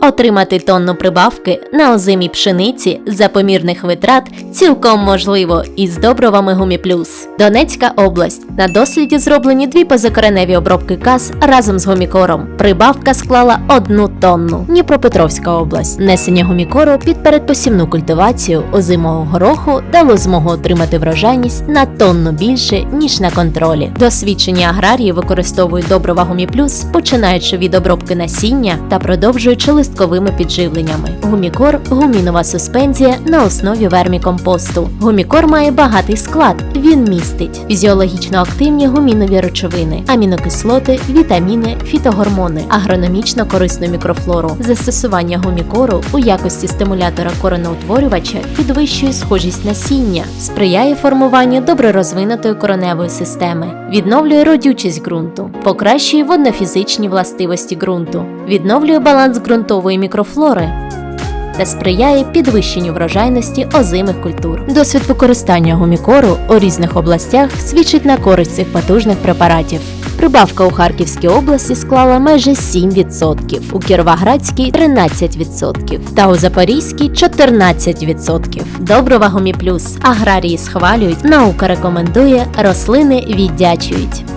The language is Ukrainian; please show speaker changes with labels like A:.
A: Отримати тонну прибавки на озимій пшениці за помірних витрат цілком можливо із добровами Гуміплюс. Донецька область. На досліді зроблені дві позакореневі обробки каз разом з гумікором. Прибавка склала одну тонну. Дніпропетровська область. Несення гумікору під передпосівну культивацію озимого гороху дало змогу отримати врожайність на тонну більше, ніж на контролі. Досвідчені аграрії використовують добрива Гуміплюс, починаючи від обробки насіння та продовжуючи листковими підживленнями. Гумікор гумінова суспензія на основі вермікомпосту. Гумікор має багатий склад. Він містить фізіологічно активні гумінові речовини, амінокислоти, вітаміни, фітогормони, агрономічно корисну мікрофлору. Застосування гумікору у якості стимулятора кореноутворювача підвищує схожість насіння, сприяє формуванню добре розвинутої короневої системи, відновлює родючість ґрунту, покращує воднофізичні властивості ґрунту, відновлює баланс ґрунтової мікрофлори та сприяє підвищенню врожайності озимих культур. Досвід використання гумікору у різних областях свідчить на користь цих потужних препаратів. Прибавка у Харківській області склала майже 7%, у Кіровоградській 13% та у Запорізькій 14%. Доброва Гуміплюс. Аграрії схвалюють, наука рекомендує, рослини віддячують.